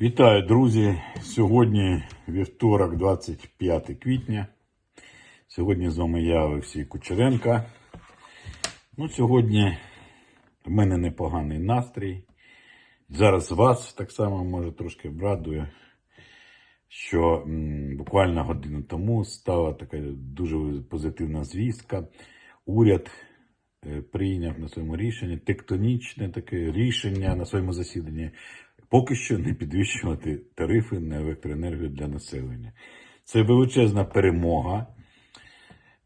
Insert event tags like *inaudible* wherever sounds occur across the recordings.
Вітаю, друзі! Сьогодні вівторок, 25 квітня. Сьогодні з вами я, Олексій Кучеренко. Ну, сьогодні в мене непоганий настрій. Зараз вас так само може трошки обрадує, що м, буквально годину тому стала така дуже позитивна звістка. Уряд е, прийняв на своєму рішенні тектонічне таке рішення на своєму засіданні поки що не підвищувати тарифи на електроенергію для населення. Це величезна перемога.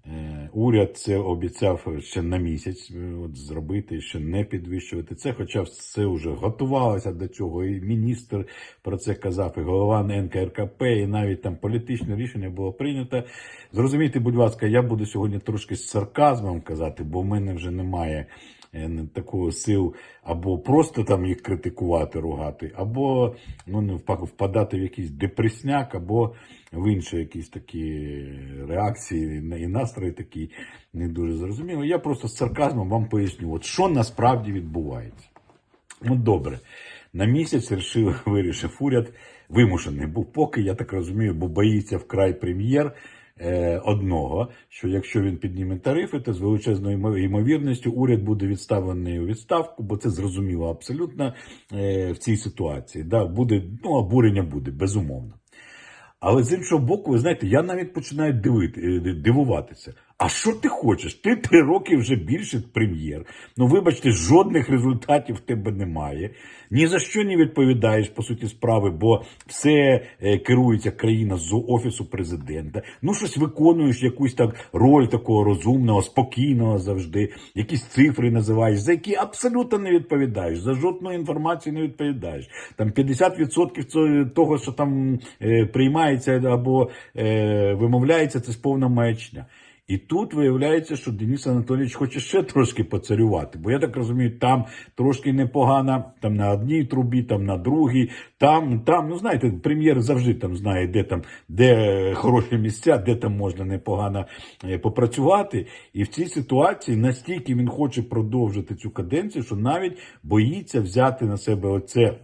Е, Уряд це обіцяв ще на місяць е, от, зробити, ще не підвищувати це, хоча все вже готувалося до цього. І міністр про це казав, і голова НКРКП, і навіть там політичне рішення було прийнято. Зрозумійте, будь ласка, я буду сьогодні трошки з сарказмом казати, бо в мене вже немає не такого сил або просто там їх критикувати, ругати, або ну, впадати в якийсь депресняк, або в інші якісь такі реакції і настрої такі не дуже зрозуміло. Я просто з сарказмом вам поясню, от що насправді відбувається. Ну, добре. На місяць вирішив, уряд, вимушений був поки, я так розумію, бо боїться вкрай прем'єр е, одного, що якщо він підніме тарифи, то з величезною ймовірністю уряд буде відставлений у відставку, бо це зрозуміло абсолютно е, в цій ситуації. Да, буде, ну, обурення буде, безумовно. Але з іншого боку, ви знаєте, я навіть починаю дивити, е, дивуватися. А що ти хочеш? Ти три роки вже більше прем'єр. Ну, вибачте, жодних результатів в тебе немає. Ні за що не відповідаєш по суті справи, бо все е, керується країна з офісу президента. Ну, щось виконуєш якусь так роль такого розумного, спокійного завжди, якісь цифри називаєш, за які абсолютно не відповідаєш, за жодну інформацію не відповідаєш. Там 50% цього- того, що там е, приймається або е, вимовляється, це сповна маячня. І тут виявляється, що Денис Анатолійович хоче ще трошки поцарювати. Бо я так розумію, там трошки непогано, там на одній трубі, там на другій, там, там, ну знаєте, прем'єр завжди там знає, де там, де хороші місця, де там можна непогано е, попрацювати. І в цій ситуації настільки він хоче продовжити цю каденцію, що навіть боїться взяти на себе оце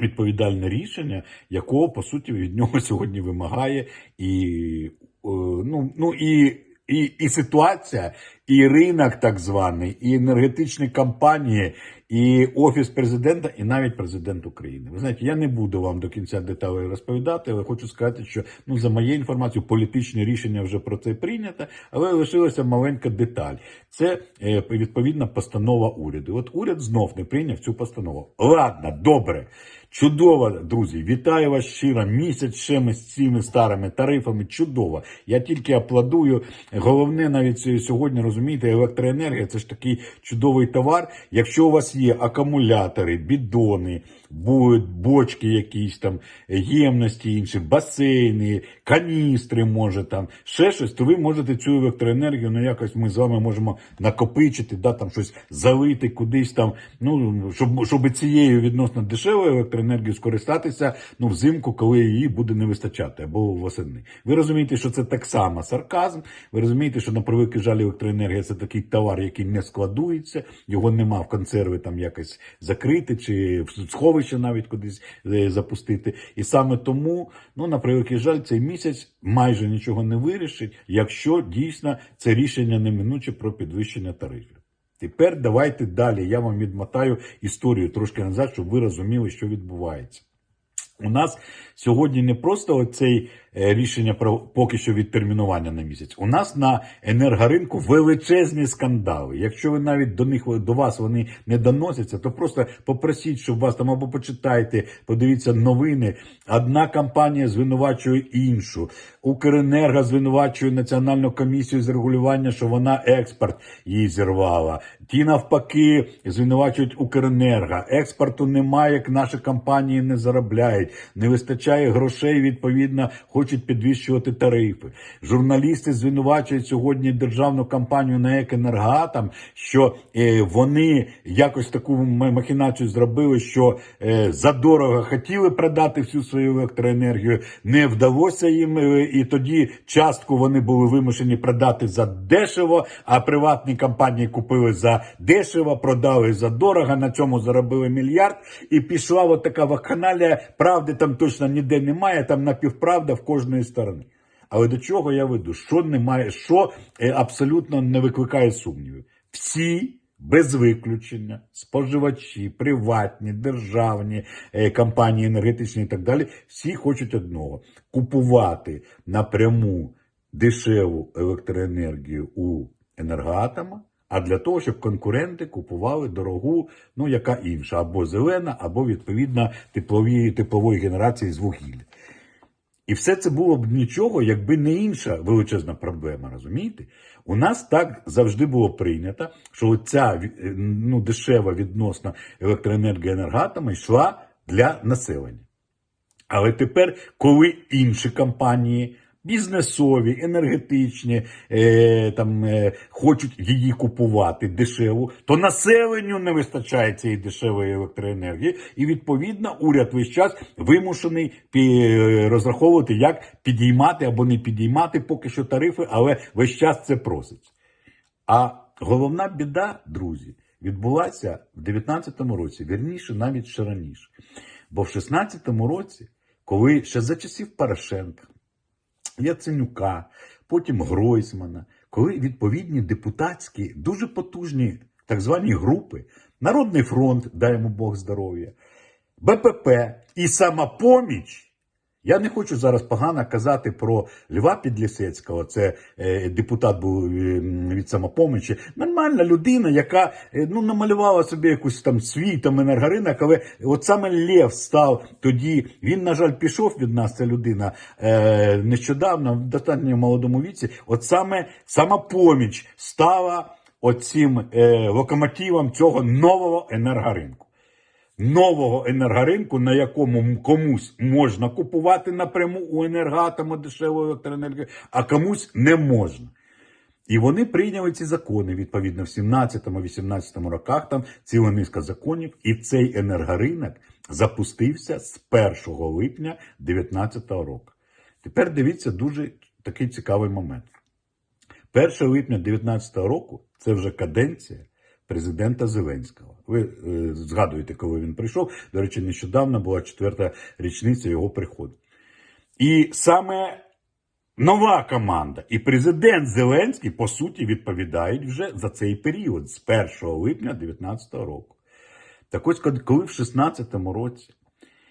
відповідальне рішення, якого по суті від нього *laughs* сьогодні вимагає і е, ну, ну і. І, і ситуація, і ринок так званий, і енергетичні компанії, і офіс президента, і навіть президент України. Ви знаєте, я не буду вам до кінця деталей розповідати, але хочу сказати, що ну за моєю інформацією, політичне рішення вже про це прийнято, але лишилася маленька деталь. Це е, відповідна постанова уряду. От уряд знов не прийняв цю постанову. Ладно, добре. Чудово, друзі, вітаю вас щиро. Місяць ще ми з цими старими тарифами. Чудово. Я тільки аплодую. Головне, навіть сьогодні розумієте, електроенергія це ж такий чудовий товар. Якщо у вас є акумулятори, бідони, бочки якісь там, ємності інші, басейни, каністри, може там, ще щось, то ви можете цю електроенергію, ну якось ми з вами можемо накопичити, да, там щось залити кудись там, ну, щоб, щоб цією відносно дешевою електроенергією скористатися ну, взимку, коли її буде не вистачати, або восени. Ви розумієте, що це так само сарказм. Ви розумієте, що на превеликий жаль електроенергія це такий товар, який не складується, його нема в консерви там якось закрити, чи в сховище навіть кудись е, запустити. І саме тому, ну на превеликий жаль, цей місяць майже нічого не вирішить, якщо дійсно це рішення неминуче про підвищення тарифів. Тепер давайте далі. Я вам відмотаю історію трошки назад, щоб ви розуміли, що відбувається. У нас сьогодні не просто оцей рішення про поки що відтермінування на місяць. У нас на енергоринку величезні скандали. Якщо ви навіть до них до вас вони не доносяться, то просто попросіть, щоб вас там або почитайте, подивіться новини. Одна компанія звинувачує іншу. Укренерго звинувачує Національну комісію з регулювання, що вона експорт її зірвала. Ті навпаки звинувачують Укренерго. Експорту немає, як наші компанії не заробляють. Не вистачає грошей. Відповідно, хочуть хочуть підвищувати тарифи. Журналісти звинувачують сьогодні державну компанію НАЕК «Енергоатом», що е, вони якось таку махінацію зробили, що е, задорого хотіли продати всю свою електроенергію, не вдалося їм, е, і тоді частку вони були вимушені продати за дешево, а приватні компанії купили за дешево, продали за дорого, на цьому заробили мільярд, і пішла от така вакханалія, правди там точно ніде немає, там напівправда в кожної сторони. Але до чого я веду? Що немає, що е, абсолютно не викликає сумнівів? Всі без виключення, споживачі, приватні, державні е, компанії енергетичні і так далі, всі хочуть одного купувати напряму дешеву електроенергію у енергоатома, а для того, щоб конкуренти купували дорогу, ну яка інша, або зелена, або відповідно теплові, теплової генерації з вугілля. І все це було б нічого, якби не інша величезна проблема, розумієте? У нас так завжди було прийнято, що ця ну, дешева відносна електроенергія енергатами йшла для населення. Але тепер, коли інші компанії, бізнесові, енергетичні, е, там, е, хочуть її купувати дешеву, то населенню не вистачає цієї дешевої електроенергії, і відповідно уряд весь час вимушений пі- розраховувати, як підіймати або не підіймати поки що тарифи, але весь час це просить. А головна біда, друзі, відбулася в 2019 році, вірніше, навіть ще раніше. Бо в 2016 році, коли ще за часів Порошенка, Яценюка, потім Гройсмана, коли відповідні депутатські, дуже потужні так звані групи, Народний фронт, дай йому Бог здоров'я, БПП і самопоміч. Я не хочу зараз погано казати про Льва Підлісецького, це е, депутат був е, від самопомочі. Нормальна людина, яка е, ну, намалювала собі якусь там свій там енергоринок, але от саме Лев став тоді. Він, на жаль, пішов від нас, ця людина е, нещодавно, в достатньо молодому віці. От саме самопоміч стала оцим е, локомотивом цього нового енергоринку нового енергоринку, на якому комусь можна купувати напряму у енергоатому дешеву електроенергію, а комусь не можна. І вони прийняли ці закони відповідно в 17-18 роках. Там ціла низка законів, і цей енергоринок запустився з 1 липня 2019 року. Тепер дивіться дуже такий цікавий момент. 1 липня 2019 року це вже каденція президента Зеленського. Ви е, згадуєте, коли він прийшов. До речі, нещодавно була четверта річниця його приходу. І саме нова команда і президент Зеленський, по суті, відповідають вже за цей період з 1 липня 2019 року. Так ось, коли в 2016 році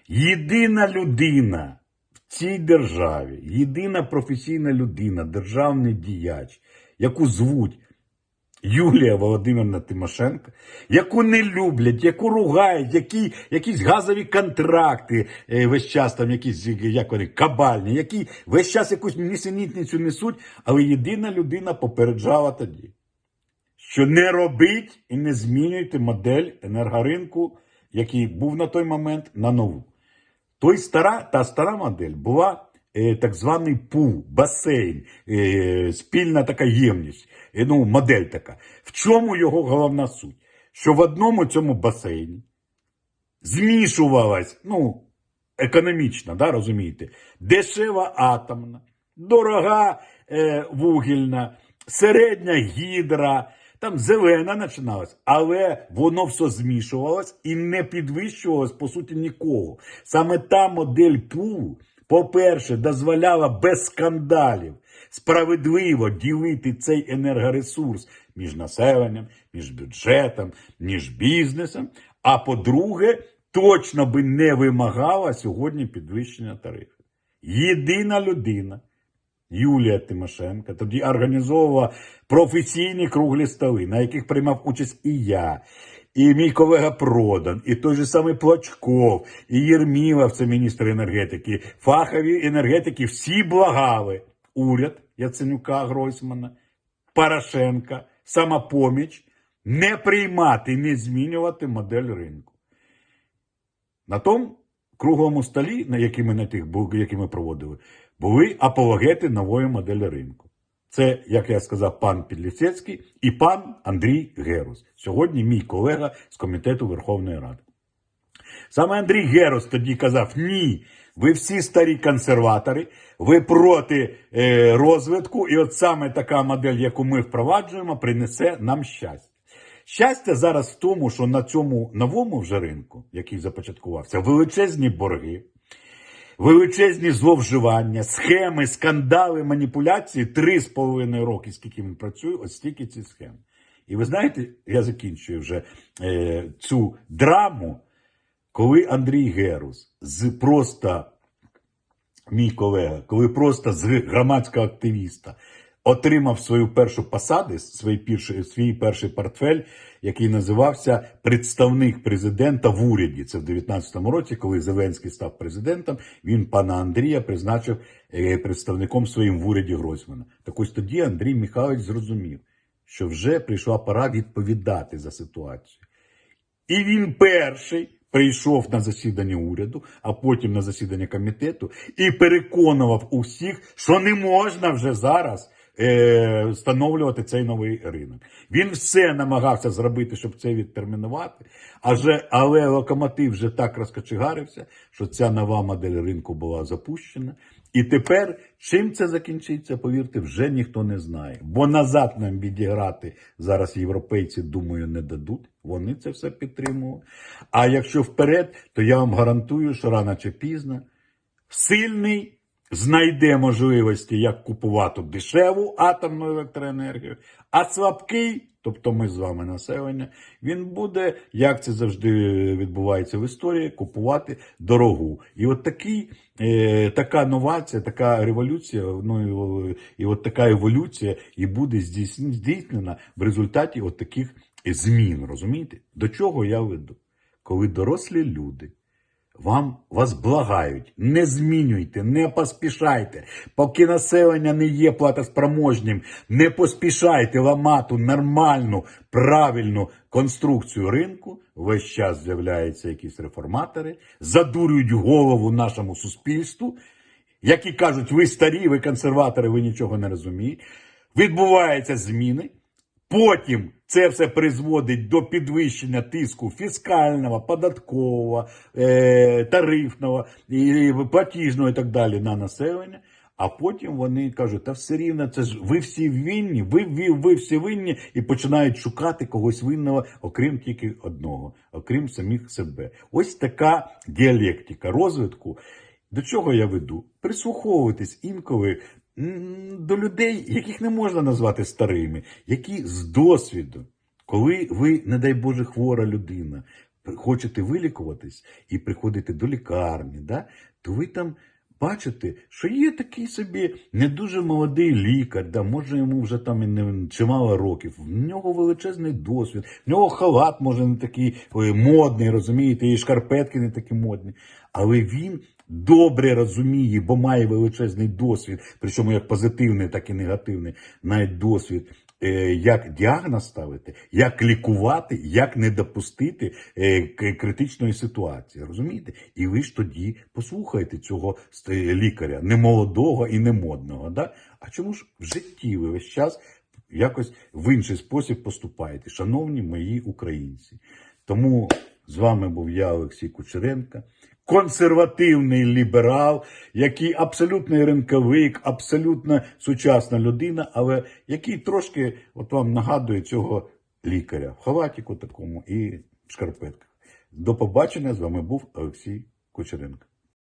єдина людина в цій державі, єдина професійна людина, державний діяч, яку звуть Юлія Володимирівна Тимошенко, яку не люблять, яку ругають, які, якісь газові контракти е, весь час там якісь як вони, кабальні, які весь час якусь нісенітницю несуть, але єдина людина попереджала тоді, що не робіть і не змінюйте модель енергоринку, який був на той момент, на нову. Той стара, та стара модель була так званий пул, басейн, е, спільна така ємність, е, ну, модель така. В чому його головна суть? Що в одному цьому басейні змішувалась, ну, економічно, да, розумієте, дешева атомна, дорога е, вугільна, середня гідра, там зелена починалась, але воно все змішувалось і не підвищувалось, по суті, нікого. Саме та модель пулу, по-перше, дозволяла без скандалів справедливо ділити цей енергоресурс між населенням, між бюджетом, між бізнесом. А по-друге, точно би не вимагала сьогодні підвищення тарифів. Єдина людина, Юлія Тимошенко, тоді організовувала професійні круглі столи, на яких приймав участь і я, і мій колега Продан, і той же самий Плачков, і Єрмілов, це міністр енергетики, фахові енергетики, всі благали уряд Яценюка Гройсмана, Порошенка, самопоміч не приймати не змінювати модель ринку. На тому круглому столі, на які ми на тих які ми проводили, були апологети нової моделі ринку. Це, як я сказав, пан Підліцецький і пан Андрій Герус. Сьогодні мій колега з комітету Верховної Ради. Саме Андрій Герос тоді казав: ні, ви всі старі консерватори, ви проти е, розвитку, і от саме така модель, яку ми впроваджуємо, принесе нам щастя. Щастя зараз в тому, що на цьому новому вже ринку, який започаткувався, величезні борги, величезні зловживання, схеми, скандали, маніпуляції три з половиною роки, скільки він працюємо, ось стільки ці схеми. І ви знаєте, я закінчую вже е, цю драму, коли Андрій Герус з просто мій колега, коли просто з громадського активіста отримав свою першу посаду, свій перший, свій перший портфель, який називався представник президента в уряді. Це в 19-му році, коли Зеленський став президентом, він пана Андрія призначив е, представником своїм в уряді Гройсмана. Так ось тоді Андрій Михайлович зрозумів, що вже прийшла пора відповідати за ситуацію. І він перший прийшов на засідання уряду, а потім на засідання комітету і переконував усіх, що не можна вже зараз е, встановлювати цей новий ринок. Він все намагався зробити, щоб це відтермінувати, аже, але локомотив вже так розкочегарився, що ця нова модель ринку була запущена. І тепер чим це закінчиться, повірте, вже ніхто не знає. Бо назад нам відіграти зараз європейці, думаю, не дадуть. Вони це все підтримували. А якщо вперед, то я вам гарантую, що рано чи пізно сильний знайде можливості, як купувати дешеву атомну електроенергію, а слабкий, тобто ми з вами населення, він буде, як це завжди відбувається в історії, купувати дорогу. І от такий, е, така новація, така революція, ну і, от така еволюція і буде здійснена в результаті от таких змін. Розумієте? До чого я веду? Коли дорослі люди. Вам вас благають, не змінюйте, не поспішайте. Поки населення не є платоспроможнім, не поспішайте ламати нормальну, правильну конструкцію ринку. Весь час з'являються якісь реформатори, задурюють голову нашому суспільству, які кажуть, ви старі, ви консерватори, ви нічого не розумієте. Відбуваються зміни. Потім це все призводить до підвищення тиску фіскального, податкового, е, тарифного, і платіжного і так далі на населення. А потім вони кажуть, та все рівно, це ж ви всі винні, ви, ви, ви всі винні, і починають шукати когось винного, окрім тільки одного, окрім самих себе. Ось така діалектика розвитку. До чого я веду? Прислуховуватись інколи до людей, яких не можна назвати старими, які з досвіду, коли ви, не дай Боже, хвора людина, хочете вилікуватись і приходите до лікарні, да, то ви там бачите, що є такий собі не дуже молодий лікар, да, може йому вже там і не чимало років. В нього величезний досвід, в нього халат може не такий модний, розумієте, і шкарпетки не такі модні. Але він добре розуміє, бо має величезний досвід, причому як позитивний, так і негативний, навіть досвід. е, Як діагноз ставити, як лікувати, як не допустити е, критичної ситуації, розумієте? І ви ж тоді послухайте цього лікаря, не молодого і не модного. Да? А чому ж в житті ви весь час якось в інший спосіб поступаєте, шановні мої українці? Тому з вами був я, Олексій Кучеренко, консервативний ліберал, який абсолютний ринковик, абсолютно сучасна людина, але який трошки от вам нагадує цього лікаря в халатіку такому і в шкарпетках. До побачення з вами був Олексій Кучеренко.